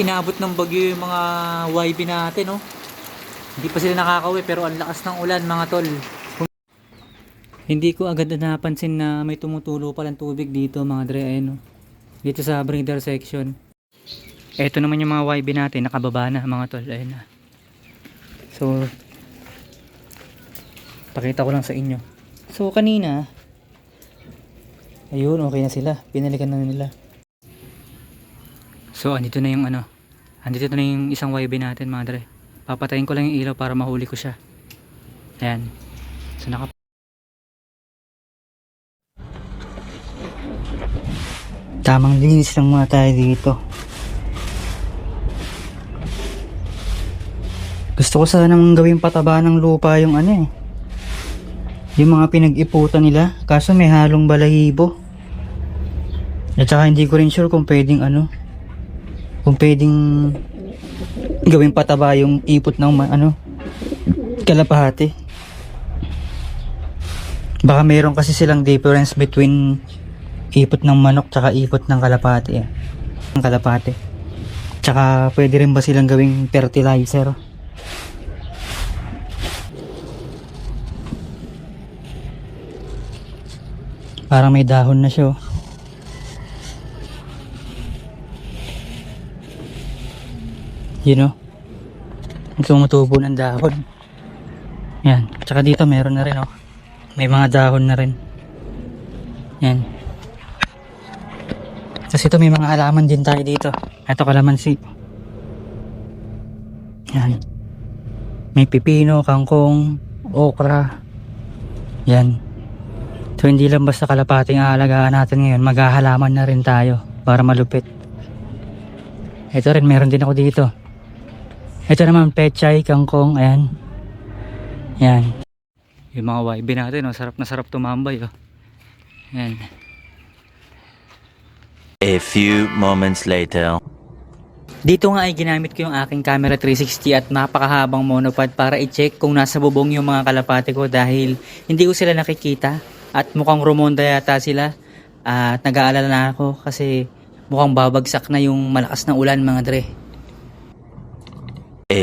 Inaabot ng bagyo yung mga YB natin, no? Hindi pa sila nakakauwi pero ang lakas ng ulan, mga tol. Hindi ko agad na napansin na may tumutulo palang tubig dito, mga dre, ayun, no? Dito sa breeder section. Ito naman yung mga YB natin, nakababa na, mga tol, ayun na. So, pakita ko lang sa inyo. So, kanina, ayun, okay na sila. Pinalikan na nila. So, andito na yung ano. Andito na yung isang YB natin, mga dre. Papatayin ko lang yung ilaw para mahuli ko siya. Ayan. So, naka... Tamang linis lang muna tayo dito. Gusto ko sana namang gawing pataba ng lupa yung ano eh. Yung mga pinag-iputan nila. Kaso may halong balahibo. At saka hindi ko rin sure kung pwedeng ano. Kung pwedeng gawing pataba yung ipot ng ano. Kalapahati. Baka meron kasi silang difference between ipot ng manok tsaka ipot ng kalapati eh. Ng kalapati. Tsaka pwede rin ba silang gawing fertilizer? Parang may dahon na siya. oh. You know? Tumutubo ng dahon. Yan. Tsaka dito meron na rin oh. May mga dahon na rin. Yan. Tapos ito may mga halaman din tayo dito. Ito kalamansi. Yan. May pipino, kangkong, okra. Yan. So hindi lang basta kalapating aalagaan natin ngayon, maghahalaman na rin tayo para malupit. Ito rin, meron din ako dito. Ito naman, pechay, kangkong, ayan. Yan. Yung mga YB natin, oh, sarap na sarap tumambay. Oh. Ayan. A few moments later. Dito nga ay ginamit ko yung aking camera 360 at napakahabang monopod para i-check kung nasa bubong yung mga kalapate ko dahil hindi ko sila nakikita at mukhang rumonda yata sila at nag-aalala na ako kasi mukhang babagsak na yung malakas na ulan mga dre.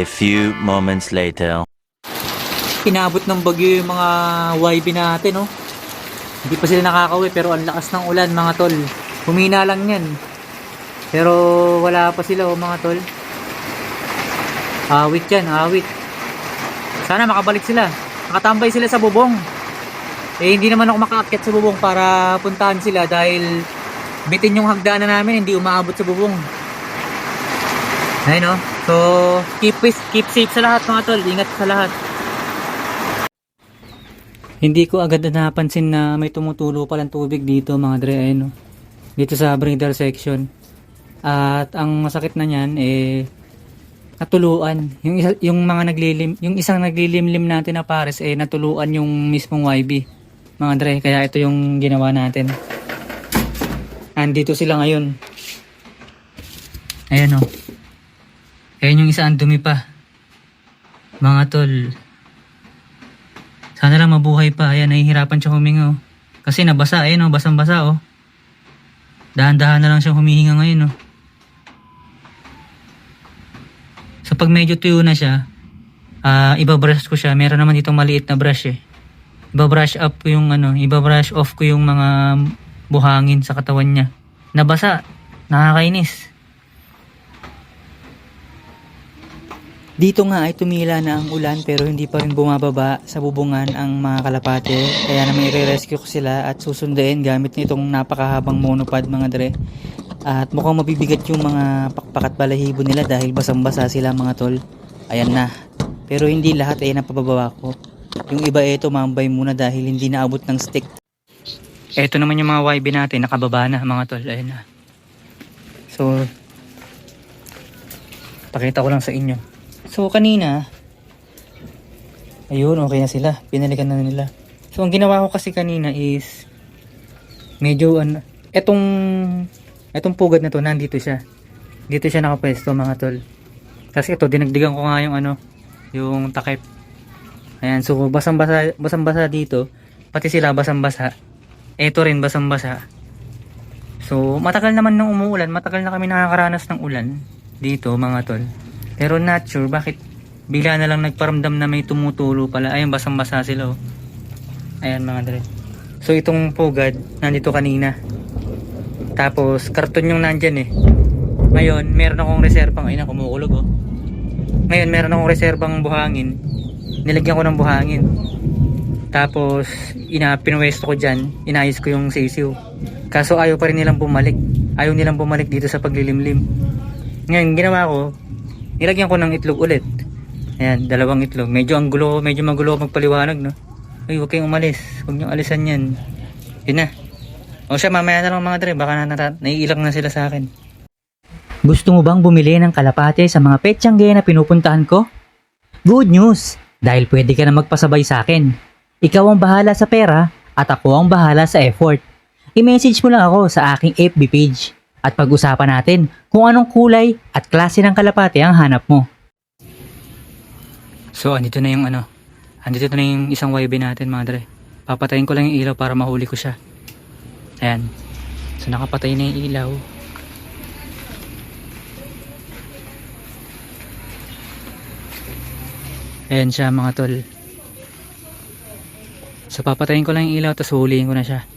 Few moments later. Inabot ng bagyo yung mga YB natin no. Hindi pa sila nakakauwi pero ang lakas ng ulan mga tol. Humina lang yan. Pero wala pa sila oh, mga tol. Awit yan, awit. Sana makabalik sila. Nakatambay sila sa bubong. Eh hindi naman ako makaakyat sa bubong para puntahan sila dahil bitin yung hagdanan namin hindi umaabot sa bubong. Ayun no. So keep keep safe sa lahat mga tol. Ingat sa lahat. Hindi ko agad na napansin na may tumutulo palang tubig dito mga dre ayun no. Dito sa breeder section. At ang masakit na niyan eh natuluan. Yung isa, yung mga naglilim, yung isang naglilimlim natin na pares eh natuluan yung mismong YB. Mga dre, kaya ito yung ginawa natin. Andito sila ngayon. Ayan o. Ayan yung isa ang dumi pa. Mga tol. Sana lang mabuhay pa. Ayan, nahihirapan siya huminga oh. Kasi nabasa, ayan oh, basang-basa oh. Dahan-dahan na lang siya humihinga ngayon oh. So pag medyo tuyo na siya, ah ibabrush ko siya. Meron naman ditong maliit na brush eh. Ibabrush up ko yung ano, ibabrush off ko yung mga buhangin sa katawan niya. Nabasa, nakakainis. Dito nga ay tumila na ang ulan pero hindi pa rin bumababa sa bubungan ang mga kalapate. Kaya naman i-rescue ko sila at susundain gamit nitong napakahabang monopod mga dre. At mukhang mabibigat yung mga pakpak at balahibo nila dahil basang-basa sila mga tol. Ayan na. Pero hindi lahat ay napababa ko. Yung iba ito mambay muna dahil hindi naabot ng stick. Ito naman yung mga YB natin nakababa na mga tol. Ayan na. So, pakita ko lang sa inyo. So kanina, ayun, okay na sila. Pinalikan na nila. So ang ginawa ko kasi kanina is, medyo ano, etong, etong pugad na to, nandito siya. Dito siya nakapwesto mga tol. Kasi ito, dinagdigan ko nga yung ano, yung takip. Ayan, so basang-basa, basang-basa dito. Pati sila basang-basa. Ito rin basang-basa. So, matagal naman nang umuulan, matagal na kami nakakaranas ng ulan. dito mga tol. Pero not sure bakit bigla na lang nagparamdam na may tumutulo pala. Ayun, basang-basa sila oh. Ayan mga dre. So itong pugad, nandito kanina. Tapos karton yung nandyan eh. Ngayon, meron akong reserbang, ayun kumukulog oh. Ngayon, meron akong reserbang buhangin. Nilagyan ko ng buhangin. Tapos, ina, pinuwesto ko dyan, inayos ko yung sisiw. Kaso ayaw pa rin nilang bumalik. Ayaw nilang bumalik dito sa paglilimlim. Ngayon, ginawa ko, nilagyan ko ng itlog ulit. Ayan, dalawang itlog. Medyo ang gulo, medyo magulo magpaliwanag, no? Uy, huwag kayong umalis. Huwag niyong alisan yan. Yun na. O siya, mamaya na lang mga dre. Baka na, na, naiilang na sila sa akin. Gusto mo bang bumili ng kalapate sa mga petsangge na pinupuntahan ko? Good news! Dahil pwede ka na magpasabay sa akin. Ikaw ang bahala sa pera at ako ang bahala sa effort. I-message mo lang ako sa aking FB page at pag-usapan natin kung anong kulay at klase ng kalapate ang hanap mo. So, andito na yung ano. Andito na yung isang YB natin, mga dre. Papatayin ko lang yung ilaw para mahuli ko siya. Ayan. So, nakapatay na yung ilaw. Ayan siya, mga tol. So, papatayin ko lang yung ilaw, tapos huliin ko na siya.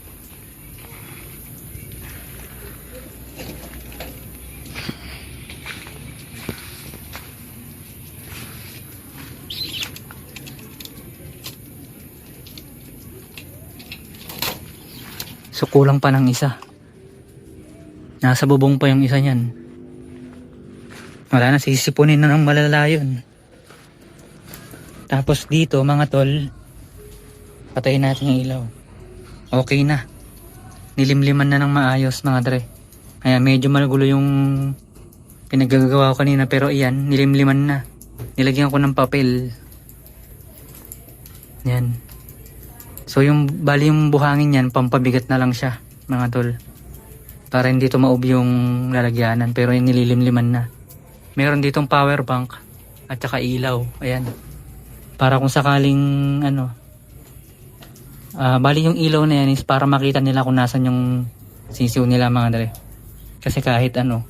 So, kulang pa ng isa. Nasa bubong pa yung isa niyan. Wala na, sisipunin na ng malala yun. Tapos dito, mga tol, patayin natin yung ilaw. Okay na. Nilimliman na ng maayos, mga dre. Kaya medyo magulo yung pinagagawa ko kanina, pero iyan, nilimliman na. Nilagyan ko ng papel. Yan. So yung bali yung buhangin yan, pampabigat na lang siya, mga tol. Para hindi tumaob yung lalagyanan, pero yung nililimliman na. Meron ditong power bank at saka ilaw. Ayan. Para kung sakaling ano, ah bali yung ilaw na yan is para makita nila kung nasan yung sisiw nila mga dre. Kasi kahit ano,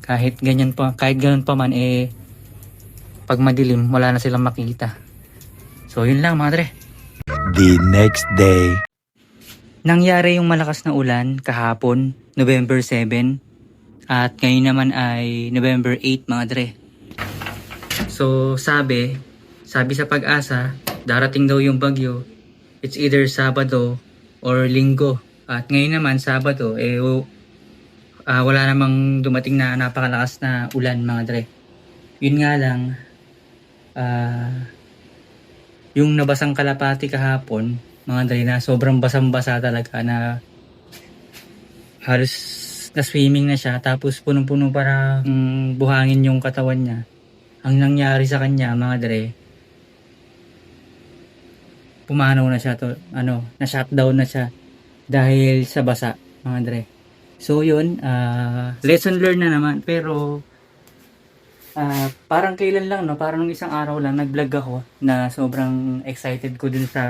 kahit ganyan pa, kahit ganun pa man eh pag madilim, wala na silang makita. So yun lang mga dre. The next day. Nangyari yung malakas na ulan kahapon, November 7. At ngayon naman ay November 8 mga dre. So sabi, sabi sa pag-asa, darating daw yung bagyo. It's either Sabado or Linggo. At ngayon naman Sabado, eh ah, wala namang dumating na napakalakas na ulan mga dre. Yun nga lang, ah, yung nabasang kalapati kahapon, mga dre na sobrang basang-basa talaga na halos na swimming na siya tapos punong-puno para mm, buhangin yung katawan niya. Ang nangyari sa kanya mga dre, pumanaw na siya to, ano, na shutdown na siya dahil sa basa mga dre. So yun, ah, lesson learned na naman pero Ah, parang kailan lang no, parang nung isang araw lang nag-vlog ako na sobrang excited ko dun sa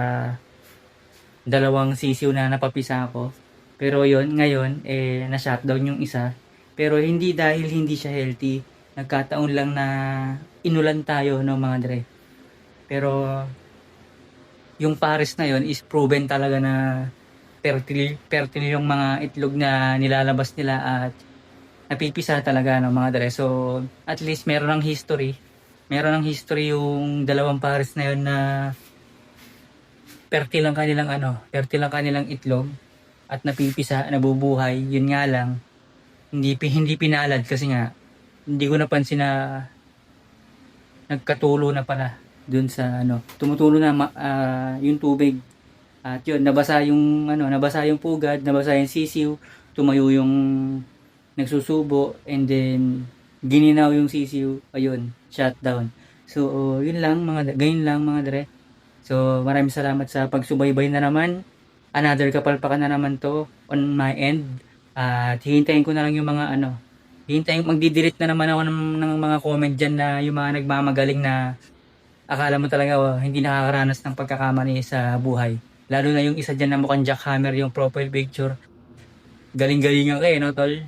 dalawang sisiw na napapisa ako. Pero yon ngayon eh na-shutdown yung isa. Pero hindi dahil hindi siya healthy. Nagkataon lang na inulan tayo no mga dre. Pero yung pares na yon is proven talaga na fertile, fertile yung mga itlog na nilalabas nila at napipisa talaga ng mga dre. So, at least meron ng history. Meron ng history yung dalawang pares na yun na fertile ang kanilang ano, fertile ang kanilang itlog at napipisa, nabubuhay. Yun nga lang, hindi, hindi pinalad kasi nga, hindi ko napansin na nagkatulo na pala dun sa ano, tumutulo na ah, yung tubig. At yun, nabasa yung ano, nabasa yung pugad, nabasa yung sisiw, tumayo yung nagsusubo and then gininaw yung sisiw ayun shutdown so yun lang mga ganyan lang mga dre. So maraming salamat sa pagsubaybay na naman. Another kapalpakan na naman to on my end. At hihintayin ko na lang yung mga ano hihintayin magdidelete na naman ako ng, ng mga comment dyan na yung mga nagmamagaling na akala mo talaga oh, hindi nakakaranas ng pagkakamali sa buhay. Lalo na yung isa dyan na mukhang jackhammer yung profile picture. Galing-galingan kayo no tol